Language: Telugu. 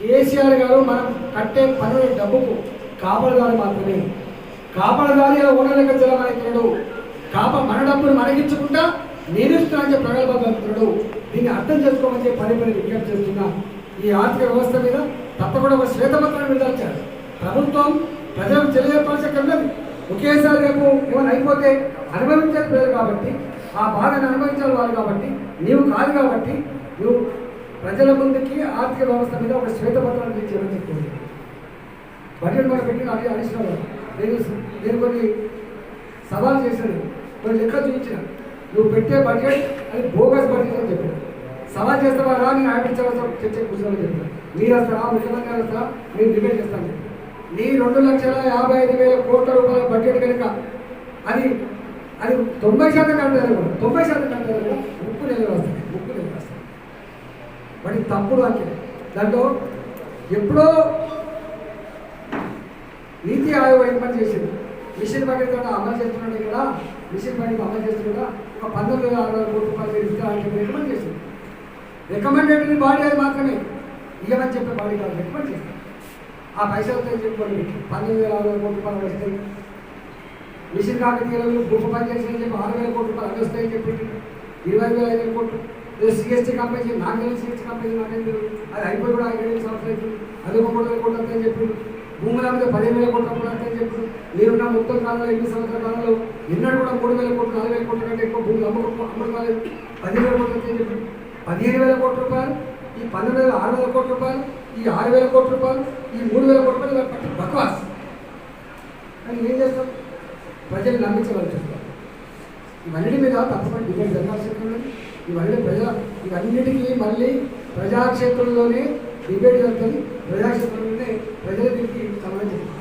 కేసీఆర్ గారు మనం కట్టే పనుల డబ్బుకు కాపలదారు మాత్రమే. కాపలదారి ఇలా ఓనర్లకు జలమైతున్నాడు కాప మన డబ్బులు మనకించుకుంటా నేను ప్రగల్భ చెప్పి దీన్ని అర్థం చేసుకోమని చెప్పి పని పని విజ్ఞప్తి చేస్తున్నా. ఈ ఆర్థిక వ్యవస్థ మీద తప్పకుండా ఒక శ్వేతపత్రాన్ని విడుదల ప్రభుత్వం ప్రజలకు తెలియపరచక ఉన్నది ఒకేసారి రేపు ఏమైనా అయిపోతే అనుభవించాలి ప్రజలు కాబట్టి ఆ బాధను అనుభవించాలి వాళ్ళు కాబట్టి నీవు కాదు కాబట్టి నువ్వు ప్రజల ముందుకి ఆర్థిక వ్యవస్థ మీద ఒక శ్వేతపత్రాన్ని తెచ్చేయమని చెప్తుంది? బడ్జెట్ మనం పెట్టిన అది అడిషనల్ నేను నేను కొన్ని సవాల్ చేశాను. కొన్ని లెక్కలు చూపించిన. నువ్వు పెట్టే బడ్జెట్ అది బోగస్ బడ్జెట్ అని చెప్పాను. సవాల్ చేస్తావారా నేను ఆపించవలసిన చర్చ కూర్చోమని చెప్పాను. మీరు వస్తారా? ముఖ్యమంత్రి వస్తారా? నేను డిబేట్ చేస్తాను నీ రెండు లక్షల యాభై ఐదు వేల కోట్ల రూపాయల బడ్జెట్ కనుక అది అది తొంభై శాతం కంటే తొంభై శాతం కంటే కూడా. వాటి తప్పుడు వాక్యం. దాంట్లో ఎప్పుడో నీతి ఆయోగ ఏం పని చేసింది. మిషన్ బడ్జెట్ కూడా అమలు చేస్తున్నాడు ఇక్కడ. మిషన్ బడ్జెట్ అమలు చేస్తున్నాడు. ఒక పంతొమ్మిది వేల ఆరు వేల కోట్ల రూపాయలు మీరు ఇస్తారని రికమెండ్ చేసింది రికమెండేటరీ బాడీ అది మాత్రమే. ఇవ్వమని చెప్పే బాడీ కాదు రికమెండ్ చేస్తాం ఆ పైసలతో చెప్పుకోండి పంతొమ్మిది వేల ఆరు వేల కోట్ల రూపాయలు వస్తాయి. మిషన్ కాకతీయులు భూప పని చేసిన చెప్పి ఆరు వేల కోట్ల రూపాయలు అవి వస్తాయని చెప్పి. ఇరవై వేల ఐదు కోట్లు. కోట్లు సిఎస్టీ కంపెనీ నాకు తెలియదు సిఎస్టీ కంపెనీ నాకేం తెలియదు అది అయిపోయి కూడా ఐదు వేల సంవత్సరాలు అవుతుంది. అది ఒక మూడు వేల కోట్లు వస్తాయని చెప్పారు. భూముల మీద పదిహేను వేల కోట్ల రూపాయలు వస్తాయని చెప్పి నేనున్న ముప్పై కాలంలో ఎనిమిది సంవత్సరాల కాలంలో నిన్నటి కూడా మూడు వేల కోట్లు నాలుగు వేల కోట్ల కంటే ఎక్కువ భూములు అమ్ముకు అమ్ముడు కాలేదు. పదిహేను వేల కోట్లు వస్తాయని చెప్పి పదిహేను వేల కోట్ల రూపాయలు ఈ పన్నెండు వేల ఆరు వేల కోట్ల రూపాయలు ఈ ఆరు వేల కోట్ల రూపాయలు ఈ మూడు వేల కోట్ల రూపాయలు పట్టి బక్వాస్. కానీ ఏం చేస్తాం? ప్రజలు నమ్మించవలసి ఇవన్నీ మీద తప్పకుండా డిపెండ్ జరగాల్సి ఉంటుంది ఇవన్నీ ప్రజా ఇవన్నిటికీ మళ్ళీ ప్రజాక్షేత్రంలోనే డిబేట్ జరుగుతుంది. ప్రజాక్షేత్రంలోనే ప్రజల దీనికి సంబంధించింది